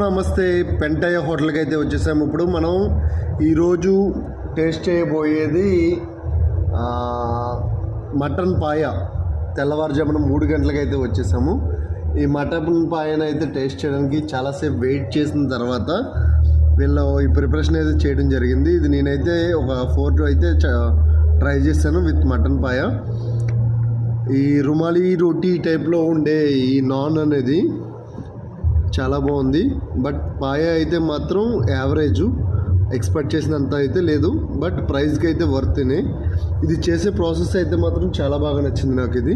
నమస్తే పెంటయ్య హోటల్కి అయితే వచ్చేసాము ఇప్పుడు మనం ఈరోజు టేస్ట్ చేయబోయేది మటన్ పాయ. తెల్లవారుజామున మూడు గంటలకి అయితే వచ్చేసాము. ఈ మటన్ పాయను అయితే టేస్ట్ చేయడానికి చాలాసేపు వెయిట్ చేసిన తర్వాత వీళ్ళు ఈ ప్రిపరేషన్ అయితే చేయడం జరిగింది. ఇది నేనైతే ఒక ఫోర్ అయితే ట్రై చేశాను విత్ మటన్ పాయ. ఈ రుమాలి రోటీ టైప్లో ఉండే ఈ నాన్ అనేది చాలా బాగుంది. బట్ పాయ అయితే మాత్రం యావరేజ్. ఎక్స్పెక్ట్ చేసినంత అయితే లేదు. బట్ ప్రైస్కి అయితే వర్త్నే. ఇది చేసే ప్రాసెస్ అయితే మాత్రం చాలా బాగా నచ్చింది నాకు ఇది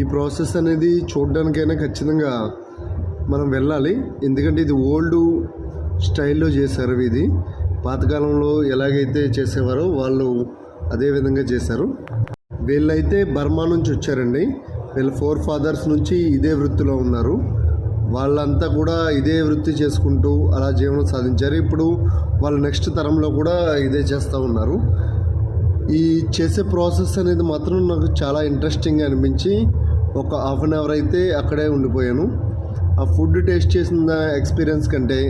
ఈ ప్రాసెస్ అనేది చూడడానికైనా ఖచ్చితంగా మనం వెళ్ళాలి. ఎందుకంటే ఇది ఓల్డ్ స్టైల్లో చేశారు ఇది. పాతకాలంలో ఎలాగైతే చేసేవారో వాళ్ళు అదే విధంగా చేశారు. వీళ్ళైతే బర్మా నుంచి వచ్చారండి. వీళ్ళ ఫోర్ ఫాదర్స్ నుంచి ఇదే వృత్తిలో ఉన్నారు. వాళ్ళంతా కూడా ఇదే వృత్తి చేసుకుంటూ అలా జీవనం సాధించారు. ఇప్పుడు వాళ్ళు నెక్స్ట్ తరంలో కూడా ఇదే చేస్తూ ఉన్నారు. ఈ చేసే ప్రాసెస్ అనేది మాత్రం నాకు చాలా ఇంట్రెస్టింగ్గా అనిపించి ఒక హాఫ్ అన్ అవర్ అయితే అక్కడే ఉండిపోయాను. ఆ ఫుడ్ టేస్ట్ చేసిన ఎక్స్పీరియన్స్ కంటే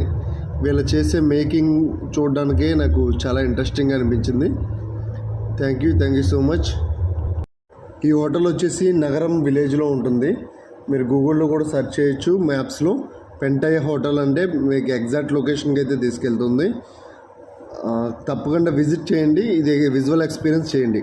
వీళ్ళు చేసే మేకింగ్ చూడడానికే నాకు చాలా ఇంట్రెస్టింగ్గా అనిపించింది. Thank you thank you so much. ఈ హోటల్ వచ్చేసి నగరం విలేజ్లో ఉంటుంది. మీరు గూగుల్లో కూడా సెర్చ్ చేయొచ్చు మ్యాప్స్లో. పెంటయ్య హోటల్ అంటే మీకు ఎగ్జాక్ట్ లొకేషన్కి అయితే తీసుకెళ్తుంది. తప్పకుండా విజిట్ చేయండి. ఇది విజువల్ ఎక్స్పీరియన్స్ చేయండి.